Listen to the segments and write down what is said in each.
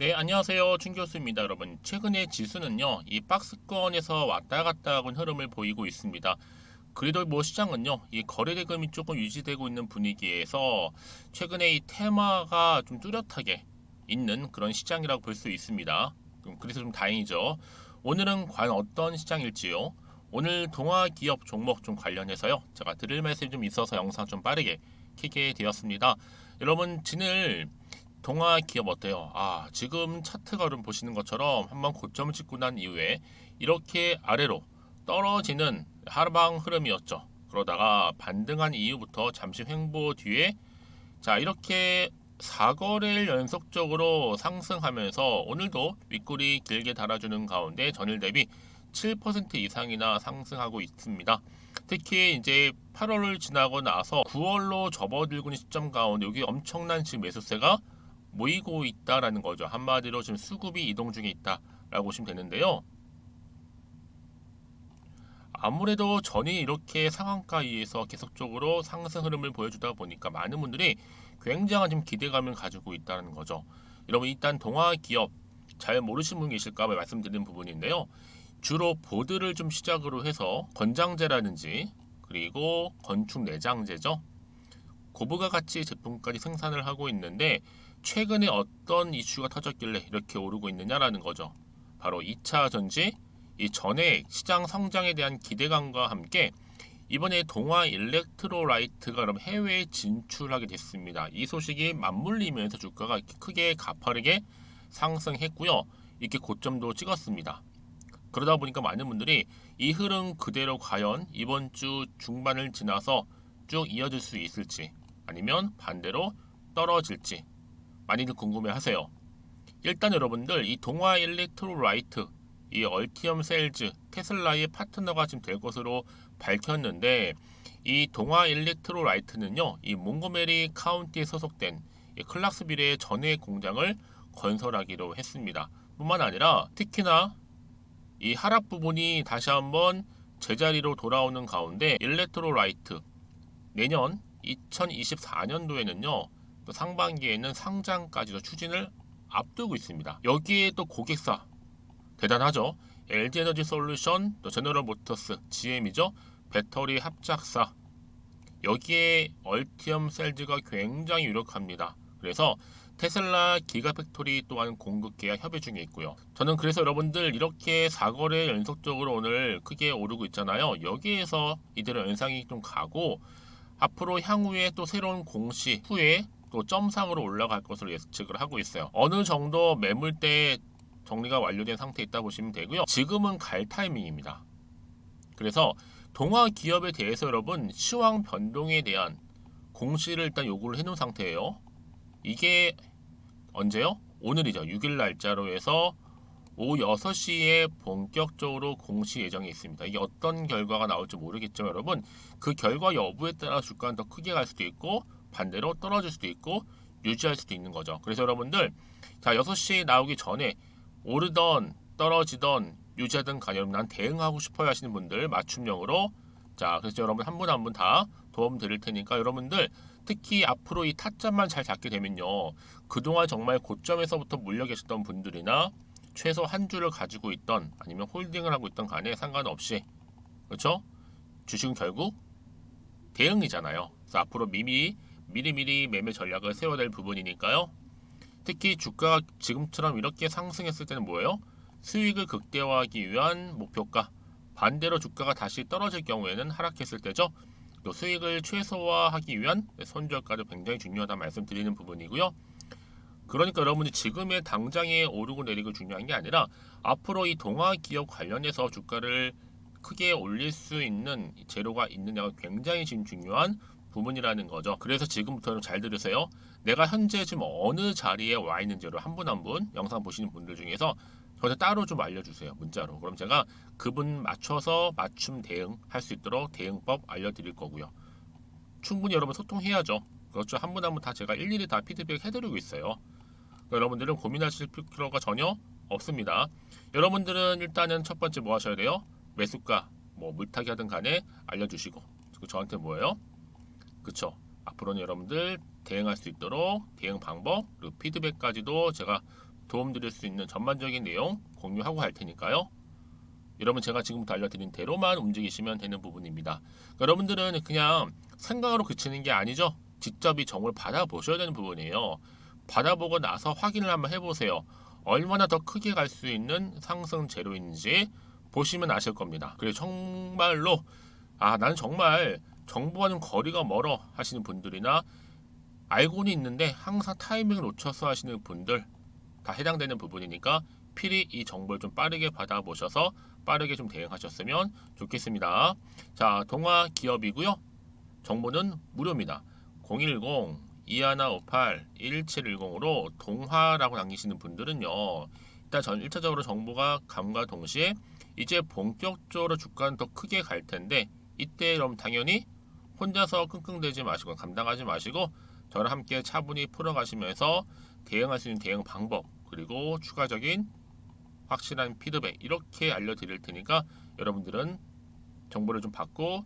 네, 안녕하세요. 춘 교수입니다, 여러분. 최근에 지수는요, 이 박스권에서 왔다 갔다 하는 흐름을 보이고 있습니다. 그래도 뭐 시장은요, 이 거래 대금이 조금 유지되고 있는 분위기에서 최근에 이 테마가 좀 뚜렷하게 있는 그런 시장이라고 볼 수 있습니다. 음, 그래서 좀 다행이죠. 오늘은 과연 어떤 시장일지요? 오늘 동화 기업 종목 좀 관련해서요, 제가 드릴 말씀이 좀 있어서 영상 좀 빠르게 키게 되었습니다. 여러분, 진을 동화 기업 어때요? 아, 지금 차트 걸음 보시는 것처럼 한번 고점을 찍고 난 이후에 이렇게 아래로 떨어지는 하방 흐름이었죠. 그러다가 반등한 이후부터 잠시 횡보 뒤에 자, 이렇게 4거래일 연속적으로 상승하면서 오늘도 윗골이 길게 달아주는 가운데 전일 대비 7% 이상이나 상승하고 있습니다. 특히 이제 8월을 지나고 나서 9월로 접어들고 있는 시점 가운데 여기 엄청난 지금 매수세가 모이고 있다라는 거죠. 한마디로 지금 수급이 이동 중에 있다라고 보시면 되는데요. 아무래도 전이 이렇게 상한가 위에서 계속적으로 상승 흐름을 보여주다 보니까 많은 분들이 굉장한 지금 기대감을 가지고 있다는 거죠. 여러분 일단 동화 기업 잘 모르시는 분 계실까 봐 말씀드리는 부분인데요. 주로 보드를 좀 시작으로 해서 건장제라든지 그리고 건축 내장재죠. 고부가 가치 제품까지 생산을 하고 있는데 최근에 어떤 이슈가 터졌길래 이렇게 오르고 있느냐라는 거죠. 바로 2차 전지, 이 전에 시장 성장에 대한 기대감과 함께 이번에 동화 일렉트로라이트가 그럼 해외에 진출하게 됐습니다. 이 소식이 맞물리면서 주가가 크게 가파르게 상승했고요. 이렇게 고점도 찍었습니다. 그러다 보니까 많은 분들이 이 흐름 그대로 과연 이번 주 중반을 지나서 쭉 이어질 수 있을지 아니면 반대로 떨어질지 많이들 궁금해 하세요. 일단 여러분들 이 동화 일렉트로라이트 이 얼티엄 셀즈 테슬라의 파트너가 지금 될 것으로 밝혔는데 이 동화 일렉트로라이트는요 이 몽고메리 카운티에 소속된 이 클락스빌의 전해 공장을 건설하기로 했습니다. 뿐만 아니라 특히나 이 하락 부분이 다시 한번 제자리로 돌아오는 가운데 일렉트로라이트 내년 2024년도에는요 또 상반기에는 상장까지도 추진을 앞두고 있습니다. 여기에 또 고객사 대단하죠. LG 에너지 솔루션, 또 제너럴 모터스, GM이죠. 배터리 합작사. 여기에 얼티엄 셀즈가 굉장히 유력합니다. 그래서 테슬라 기가팩토리 또한 공급 계약 협의 중에 있고요. 저는 그래서 여러분들 이렇게 4거래 연속적으로 오늘 크게 오르고 있잖아요. 여기에서 이대로 연상이 좀 가고 앞으로 향후에 또 새로운 공시 후에 또 점상으로 올라갈 것으로 예측을 하고 있어요. 어느 정도 매물대 정리가 완료된 상태에 있다 보시면 되고요. 지금은 갈 타이밍입니다. 그래서 동화 기업에 대해서 여러분 시황 변동에 대한 공시를 일단 요구를 해놓은 상태예요. 이게 언제요? 오늘이죠. 6일 날짜로 해서 오후 6시에 본격적으로 공시 예정이 있습니다. 이게 어떤 결과가 나올지 모르겠지만 여러분 그 결과 여부에 따라 주가는 더 크게 갈 수도 있고 반대로 떨어질 수도 있고 유지할 수도 있는 거죠. 그래서 여러분들 자 6시 나오기 전에 오르던 떨어지던 유지하던 여러분 난 대응하고 싶어요 하시는 분들 맞춤형으로 자 그래서 여러분 한 분 한 분 다 도움 드릴 테니까 여러분들 특히 앞으로 이 타점만 잘 잡게 되면요 그동안 정말 고점에서부터 물려 계셨던 분들이나 최소 한 주를 가지고 있던 아니면 홀딩을 하고 있던 간에 상관없이 그렇죠 주식은 결국 대응이잖아요 그래서 앞으로 미리 미리미리 매매 전략을 세워야 될 부분이니까요 특히 주가가 지금처럼 이렇게 상승했을 때는 뭐예요? 수익을 극대화하기 위한 목표가 반대로 주가가 다시 떨어질 경우에는 하락했을 때죠. 또 수익을 최소화하기 위한 손절가도 굉장히 중요하다 말씀드리는 부분이고요. 그러니까 여러분이 지금의 당장에 오르고 내리고 중요한 게 아니라 앞으로 이 동화 기업 관련해서 주가를 크게 올릴 수 있는 재료가 있느냐가 굉장히 지금 중요한 부분이라는 거죠. 그래서 지금부터는 잘 들으세요. 내가 현재 지금 어느 자리에 와 있는지를 한 분 한 분 영상 보시는 분들 중에서 저한테 따로 좀 알려주세요. 문자로. 그럼 제가 그분 맞춰서 맞춤 대응 할 수 있도록 대응법 알려드릴 거고요. 충분히 여러분 소통해야죠. 그렇죠. 한 분 한 분 다 제가 일일이 다 피드백 해드리고 있어요. 그러니까 여러분들은 고민하실 필요가 전혀 없습니다. 여러분들은 일단은 첫 번째 뭐 하셔야 돼요? 매수가, 뭐 물타기 하든 간에 알려주시고 저한테 뭐예요? 그쵸? 앞으로는 여러분들 대응할 수 있도록 대응 방법 그리고 피드백까지도 제가 도움드릴 수 있는 전반적인 내용 공유하고 할 테니까요. 여러분 제가 지금부터 알려드린 대로만 움직이시면 되는 부분입니다. 그러니까 여러분들은 그냥 생각으로 그치는 게 아니죠. 직접 이 정보를 받아보셔야 되는 부분이에요. 받아보고 나서 확인을 한번 해보세요. 얼마나 더 크게 갈 수 있는 상승 재료인지 보시면 아실 겁니다. 그리고 정말로 아 나는 정말 정보와는 거리가 멀어 하시는 분들이나 알고는 있는데 항상 타이밍을 놓쳐서 하시는 분들 다 해당되는 부분이니까 필히 이 정보를 좀 빠르게 받아보셔서 빠르게 좀 대응하셨으면 좋겠습니다. 자, 동화 기업이고요. 정보는 무료입니다. 010-2158-1710으로 동화라고 남기시는 분들은요. 일단 전 1차적으로 정보가 감과 동시에 이제 본격적으로 주가는 더 크게 갈 텐데 이때 그럼 당연히 혼자서 끙끙대지 마시고 감당하지 마시고 저랑 함께 차분히 풀어가시면서 대응할 수 있는 대응 방법 그리고 추가적인 확실한 피드백 이렇게 알려드릴 테니까 여러분들은 정보를 좀 받고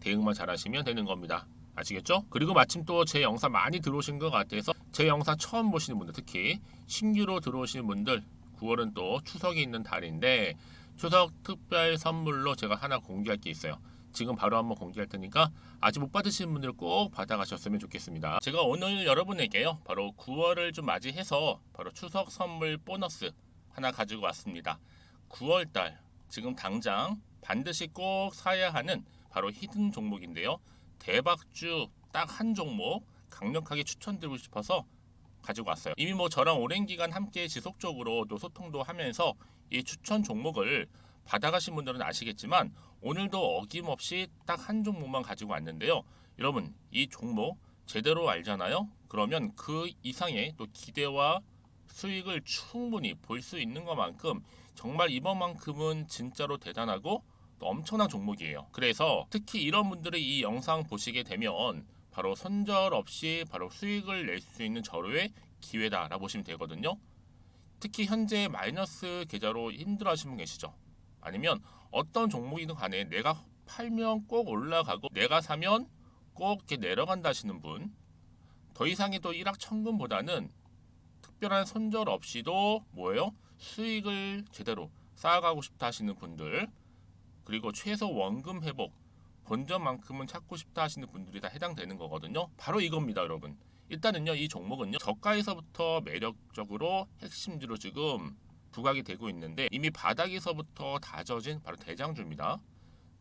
대응만 잘하시면 되는 겁니다. 아시겠죠? 그리고 마침 또 제 영상 많이 들어오신 것 같아서 제 영상 처음 보시는 분들 특히 신규로 들어오시는 분들 9월은 또 추석이 있는 달인데 추석 특별 선물로 제가 하나 공개할 게 있어요. 지금 바로 한번 공개할 테니까 아직 못 받으신 분들 꼭 받아가셨으면 좋겠습니다. 제가 오늘 여러분에게요. 바로 9월을 좀 맞이해서 바로 추석 선물 보너스 하나 가지고 왔습니다. 9월달 지금 당장 반드시 꼭 사야 하는 바로 히든 종목인데요. 대박주 딱 한 종목 강력하게 추천드리고 싶어서 가지고 왔어요. 이미 뭐 저랑 오랜 기간 함께 지속적으로 또 소통도 하면서 이 추천 종목을 받아가신 분들은 아시겠지만 오늘도 어김없이 딱 한 종목만 가지고 왔는데요. 여러분 이 종목 제대로 알잖아요. 그러면 그 이상의 또 기대와 수익을 충분히 볼 수 있는 것만큼 정말 이번만큼은 진짜로 대단하고 또 엄청난 종목이에요. 그래서 특히 이런 분들이 이 영상 보시게 되면 바로 손절 없이 바로 수익을 낼 수 있는 절호의 기회다라고 보시면 되거든요. 특히 현재 마이너스 계좌로 힘들어하시는 분 계시죠? 아니면 어떤 종목이든 간에 내가 팔면 꼭 올라가고 내가 사면 꼭 이렇게 내려간다 하시는 분. 더 이상의 또 일확천금보다는 특별한 손절 없이도 뭐예요? 수익을 제대로 쌓아가고 싶다 하시는 분들 그리고 최소 원금 회복 본전만큼은 찾고 싶다 하시는 분들이 다 해당되는 거거든요. 바로 이겁니다, 여러분. 일단은요, 이 종목은요, 저가에서부터 매력적으로 핵심주로 지금 부각이 되고 있는데 이미 바닥에서부터 다져진 바로 대장주입니다.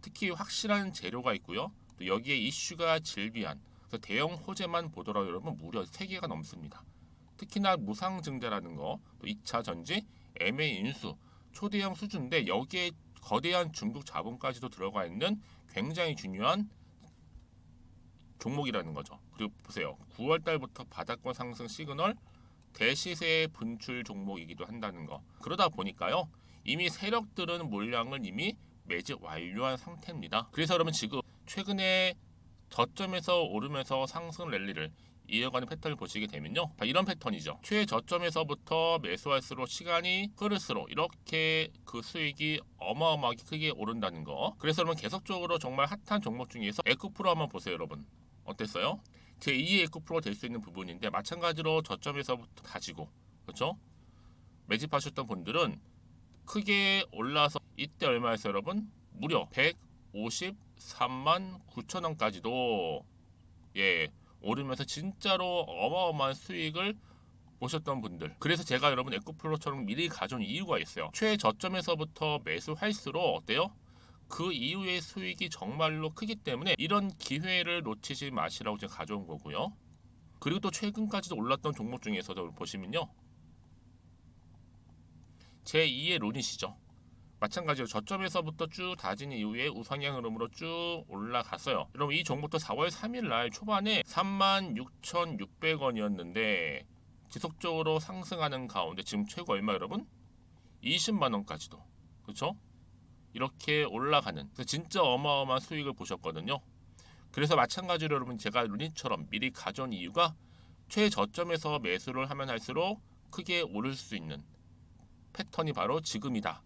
특히 확실한 재료가 있고요. 또 여기에 이슈가 질비한 대형 호재만 보더라도 여러분 무려 3개가 넘습니다. 특히나 무상증자라는 거, 또 2차 전지, MA 인수, 초대형 수준인데 여기에 거대한 중국 자본까지도 들어가 있는 굉장히 중요한 종목이라는 거죠. 그리고 보세요. 9월 달부터 바닥권 상승 시그널 대시세 분출 종목이기도 한다는 거. 그러다 보니까요. 이미 세력들은 물량을 이미 매집 완료한 상태입니다. 그래서 여러분 지금 최근에 저점에서 오르면서 상승 랠리를 이어가는 패턴을 보시게 되면요. 다 이런 패턴이죠. 최저점에서부터 매수할수록 시간이 흐를수록 이렇게 그 수익이 어마어마하게 크게 오른다는 거. 그래서 여러분 계속적으로 정말 핫한 종목 중에서 에코프로 한번 보세요, 여러분. 어땠어요? 제 2의 에코프로가 될 수 있는 부분인데 마찬가지로 저점에서부터 다지고 그렇죠? 매집하셨던 분들은 크게 올라서 이때 얼마였어요, 여러분? 무려 153만 9천 원까지도 예 오르면서 진짜로 어마어마한 수익을 보셨던 분들. 그래서 제가 여러분 에코플로처럼 미리 가져온 이유가 있어요. 최저점에서부터 매수할수록 어때요? 그 이후의 수익이 정말로 크기 때문에 이런 기회를 놓치지 마시라고 제가 가져온 거고요. 그리고 또 최근까지도 올랐던 종목 중에서도 보시면요. 제2의 론이시죠. 마찬가지로 저점에서부터 쭉 다진 이후에 우상향 흐름으로 쭉 올라갔어요. 여러분 이 종목도 4월 3일 날 초반에 36,600원이었는데 지속적으로 상승하는 가운데 지금 최고 얼마 여러분? 20만 원까지도. 그렇죠? 이렇게 올라가는 그래서 진짜 어마어마한 수익을 보셨거든요. 그래서 마찬가지로 여러분 제가 루니처럼 미리 가져온 이유가 최저점에서 매수를 하면 할수록 크게 오를 수 있는 패턴이 바로 지금이다.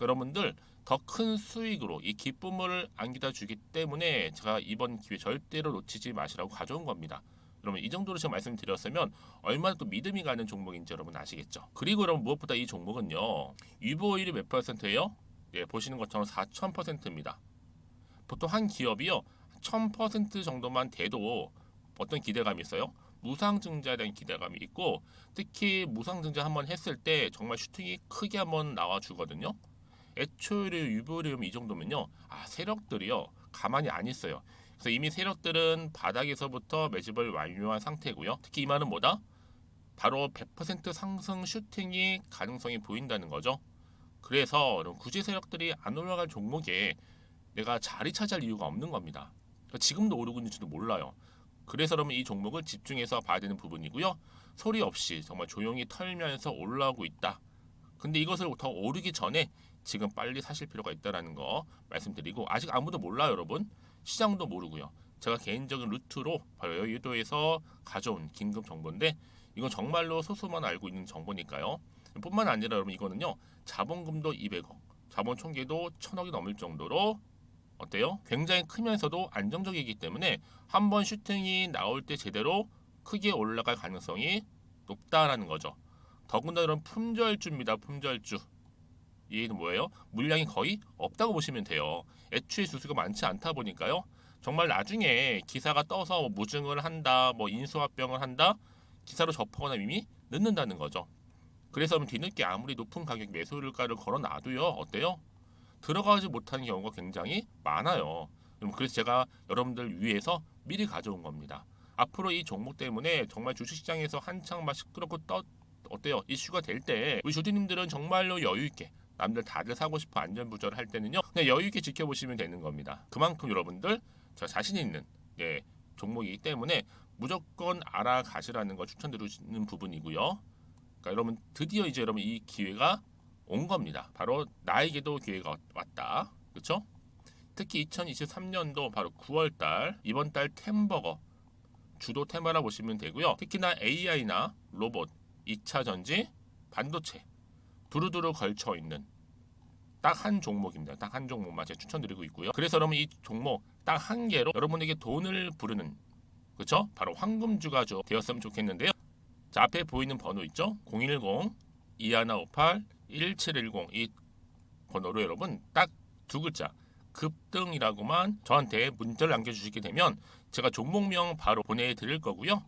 여러분들 더 큰 수익으로 이 기쁨을 안겨다 주기 때문에 제가 이번 기회 절대로 놓치지 마시라고 가져온 겁니다. 여러분 이 정도로 제가 말씀드렸으면 얼마나 또 믿음이 가는 종목인지 여러분 아시겠죠? 그리고 여러분 무엇보다 이 종목은요 유보율이 몇 퍼센트예요? 예, 보시는 것처럼 4,000%입니다. 보통 한 기업이요 1,000% 정도만 돼도 어떤 기대감이 있어요? 무상증자에 대한 기대감이 있고 특히 무상증자 한번 했을 때 정말 슈팅이 크게 한번 나와주거든요. 애초에 유보율이 이 정도면요, 아 세력들이요 가만히 안 있어요. 그래서 이미 세력들은 바닥에서부터 매집을 완료한 상태고요. 특히 이 말은 뭐다? 바로 100% 상승 슈팅이 가능성이 보인다는 거죠. 그래서 여러분, 굳이 세력들이 안 올라갈 종목에 내가 자리 차지할 이유가 없는 겁니다. 그러니까 지금도 오르고 있는지도 몰라요. 그래서 그러면 이 종목을 집중해서 봐야 되는 부분이고요. 소리 없이 정말 조용히 털면서 올라오고 있다. 근데 이것을 더 오르기 전에 지금 빨리 사실 필요가 있다라는 거 말씀드리고 아직 아무도 몰라요, 여러분. 시장도 모르고요. 제가 개인적인 루트로 바로 여의도에서 가져온 긴급 정보인데 이건 정말로 소수만 알고 있는 정보니까요. 뿐만 아니라 여러분 이거는요. 자본금도 200억, 자본 총계도 1000억이 넘을 정도로 어때요? 굉장히 크면서도 안정적이기 때문에 한 번 슈팅이 나올 때 제대로 크게 올라갈 가능성이 높다라는 거죠. 더군다나 이런 품절주입니다. 품절주. 얘는 뭐예요? 물량이 거의 없다고 보시면 돼요. 애초에 수수가 많지 않다 보니까요. 정말 나중에 기사가 떠서 뭐 무증을 한다, 뭐 인수합병을 한다, 기사로 접하거나 이미 늦는다는 거죠. 그래서 뒤늦게 아무리 높은 가격 매수가를 걸어 놔도요, 어때요? 들어가지 못하는 경우가 굉장히 많아요. 그래서 제가 여러분들 위해서 미리 가져온 겁니다. 앞으로 이 종목 때문에 정말 주식시장에서 한창 막 시끄럽고 떠 어때요? 이슈가 될 때 우리 주주님들은 정말로 여유 있게 남들 다들 사고 싶어 안전부절 할 때는요 그냥 여유 있게 지켜보시면 되는 겁니다. 그만큼 여러분들 저 자신 있는 예, 종목이기 때문에 무조건 알아가시라는 거 추천드리는 부분이고요. 그러니까 여러분 드디어 이제 여러분 이 기회가 온 겁니다. 바로 나에게도 기회가 왔다. 그렇죠? 특히 2023년도 바로 9월달 이번 달 템버거 주도 테마라 보시면 되고요. 특히나 AI나 로봇, 2차 전지, 반도체 두루두루 걸쳐 있는 딱 한 종목입니다. 딱 한 종목만 제가 추천드리고 있고요. 그래서 여러분 이 종목 딱 한 개로 여러분에게 돈을 부르는 그렇죠? 바로 황금주가 죠 되었으면 좋겠는데요. 자 앞에 보이는 번호 있죠? 010 2158 1710 이 번호로 여러분 딱 두 글자 급등이라고만 저한테 문자를 남겨주시게 되면 제가 종목명 바로 보내드릴 거고요.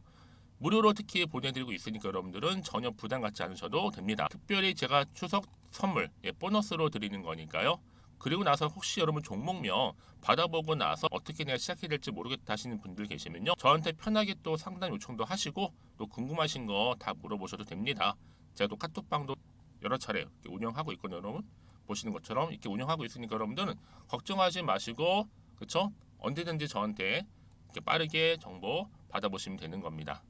무료로 특히 보내드리고 있으니까 여러분들은 전혀 부담 갖지 않으셔도 됩니다. 특별히 제가 추석 선물 예, 보너스로 드리는 거니까요. 그리고 나서 혹시 여러분 종목명 받아보고 나서 어떻게 내가 시작해야 될지 모르겠다 하시는 분들 계시면요. 저한테 편하게 또 상담 요청도 하시고 또 궁금하신 거 다 물어보셔도 됩니다. 제가 또 카톡방도 여러 차례 운영하고 있거든요, 여러분. 보시는 것처럼 이렇게 운영하고 있으니까 여러분들은 걱정하지 마시고 그쵸? 언제든지 저한테 이렇게 빠르게 정보 받아보시면 되는 겁니다.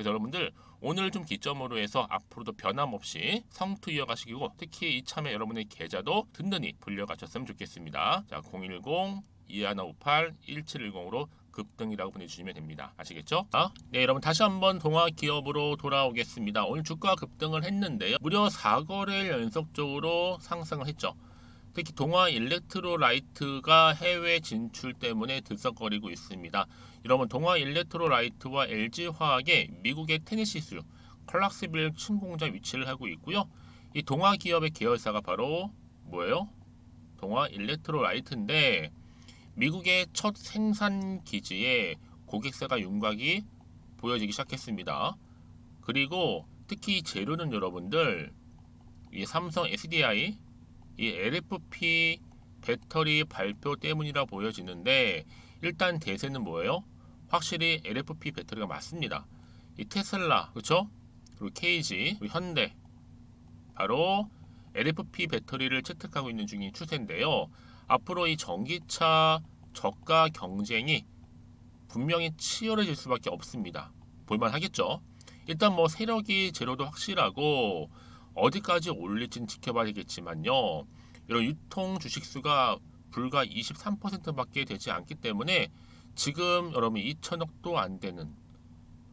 그래서 여러분들 오늘 좀 기점으로 해서 앞으로도 변함없이 성투 이어가시고 특히 이참에 여러분의 계좌도 든든히 불려가셨으면 좋겠습니다. 자, 010 2158 1710으로 급등이라고 보내주시면 됩니다. 아시겠죠? 아, 네, 여러분 다시 한번 동화 기업으로 돌아오겠습니다. 오늘 주가 급등을 했는데요. 무려 4거래일 연속적으로 상승을 했죠. 특히 동화 일렉트로라이트가 해외 진출 때문에 들썩거리고 있습니다. 여러분 동화 일렉트로라이트와 LG화학의 미국의 테네시스 클락스빌 층공장 위치를 하고 있고요. 이 동화 기업의 계열사가 바로 뭐예요? 동화 일렉트로라이트인데 미국의 첫 생산 기지에 고객사가 윤곽이 보여지기 시작했습니다. 그리고 특히 재료는 여러분들 이 삼성 SDI 이 LFP 배터리 발표 때문이라 보여지는데 일단 대세는 뭐예요? 확실히 LFP 배터리가 맞습니다. 이 테슬라 그렇죠? 그리고 KG 현대 바로 LFP 배터리를 채택하고 있는 중인 추세인데요. 앞으로 이 전기차 저가 경쟁이 분명히 치열해질 수밖에 없습니다. 볼만 하겠죠. 일단 뭐 세력이 제로도 확실하고 어디까지 올릴지는 지켜봐야겠지만요. 이런 유통 주식수가 불과 23%밖에 되지 않기 때문에 지금 여러분 2천억도 안 되는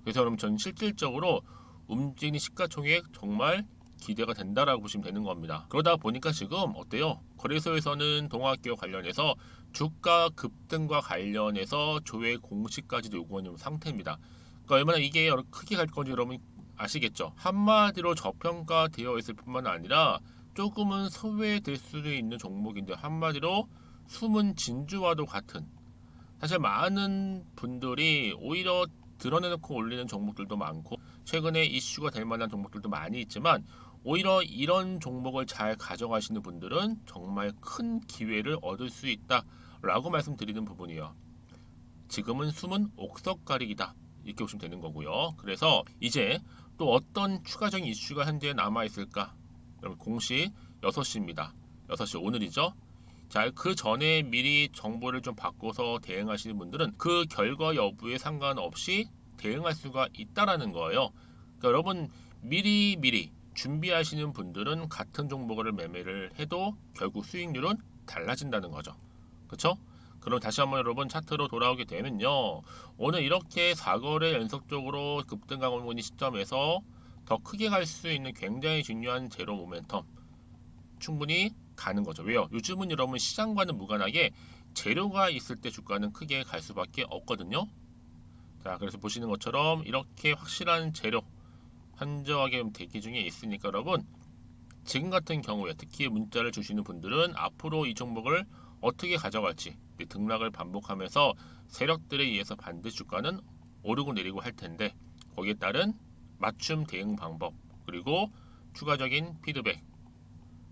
그래서 여러분 전 실질적으로 움직이는 시가총액 정말 기대가 된다라고 보시면 되는 겁니다. 그러다 보니까 지금 어때요? 거래소에서는 동학기업 관련해서 주가 급등과 관련해서 조회 공시까지도 요구하는 상태입니다. 그러니까 얼마나 이게 크게 갈 건지 여러분 아시겠죠? 한마디로 저평가되어 있을 뿐만 아니라 조금은 소외될 수도 있는 종목인데 한마디로 숨은 진주와도 같은 사실 많은 분들이 오히려 드러내놓고 올리는 종목들도 많고 최근에 이슈가 될 만한 종목들도 많이 있지만 오히려 이런 종목을 잘 가져가시는 분들은 정말 큰 기회를 얻을 수 있다라고 말씀드리는 부분이에요. 지금은 숨은 옥석가리기다 이렇게 보시면 되는 거고요. 그래서 이제 또 어떤 추가적인 이슈가 현재 남아 있을까? 여러분 공시 6시입니다. 6시 오늘이죠. 자, 그 전에 미리 정보를 좀 바꿔서 대응하시는 분들은 그 결과 여부에 상관없이 대응할 수가 있다라는 거예요. 그러니까 여러분 미리 미리 준비하시는 분들은 같은 종목을 매매를 해도 결국 수익률은 달라진다는 거죠. 그렇죠? 그럼 다시 한번 여러분 차트로 돌아오게 되면요. 오늘 이렇게 4거래 연속적으로 급등하고 있는 시점에서 더 크게 갈 수 있는 굉장히 중요한 제로 모멘텀 충분히 가는 거죠. 왜요? 요즘은 여러분 시장과는 무관하게 재료가 있을 때 주가는 크게 갈 수밖에 없거든요. 자, 그래서 보시는 것처럼 이렇게 확실한 재료 현저하게 대기 중에 있으니까 여러분 지금 같은 경우에 특히 문자를 주시는 분들은 앞으로 이 종목을 어떻게 가져갈지 등락을 반복하면서 세력들에 의해서 반드시 주가는 오르고 내리고 할 텐데 거기에 따른 맞춤 대응 방법 그리고 추가적인 피드백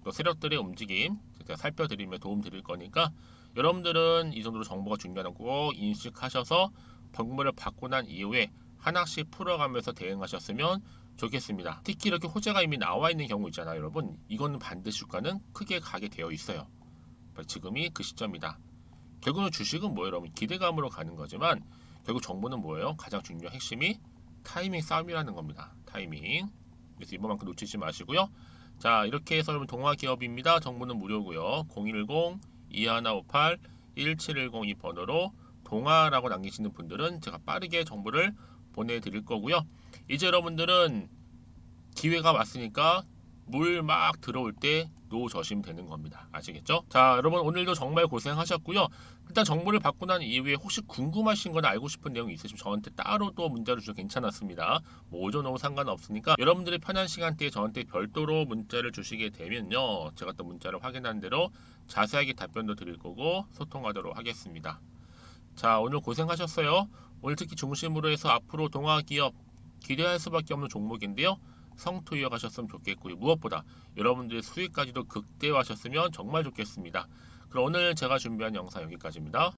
또 세력들의 움직임 제가 살펴드리며 도움 드릴 거니까 여러분들은 이 정도로 정보가 중요하다고 꼭 인식하셔서 정보를 받고 난 이후에 하나씩 풀어가면서 대응하셨으면 좋겠습니다. 특히 이렇게 호재가 이미 나와 있는 경우 있잖아요, 여러분. 이거는 반드시 주가는 크게 가게 되어 있어요. 지금이 그 시점이다. 결국은 주식은 뭐예요, 여러분? 기대감으로 가는 거지만 결국 정보는 뭐예요? 가장 중요한 핵심이 타이밍 싸움이라는 겁니다. 타이밍. 그래서 이번만큼 놓치지 마시고요. 자, 이렇게 해서 여러분 동화 기업입니다. 정보는 무료고요. 010 2158 1710 이 번호로 동화라고 남기시는 분들은 제가 빠르게 정보를 보내드릴 거고요. 이제 여러분들은 기회가 왔으니까 물 막 들어올 때 노저심 되는 겁니다. 아시겠죠? 자, 여러분 오늘도 정말 고생하셨고요. 일단 정보를 받고 난 이후에 혹시 궁금하신 거나 알고 싶은 내용이 있으시면 저한테 따로 또 문자를 주셔도 괜찮았습니다. 뭐 오전 오후 상관없으니까 여러분들이 편한 시간대에 저한테 별도로 문자를 주시게 되면요. 제가 또 문자를 확인한 대로 자세하게 답변도 드릴 거고 소통하도록 하겠습니다. 자, 오늘 고생하셨어요. 오늘 특히 중심으로 해서 앞으로 동화 기업 기대할 수밖에 없는 종목인데요. 성투 이어가셨으면 좋겠고요. 무엇보다 여러분들의 수익까지도 극대화하셨으면 정말 좋겠습니다. 그럼 오늘 제가 준비한 영상 여기까지입니다.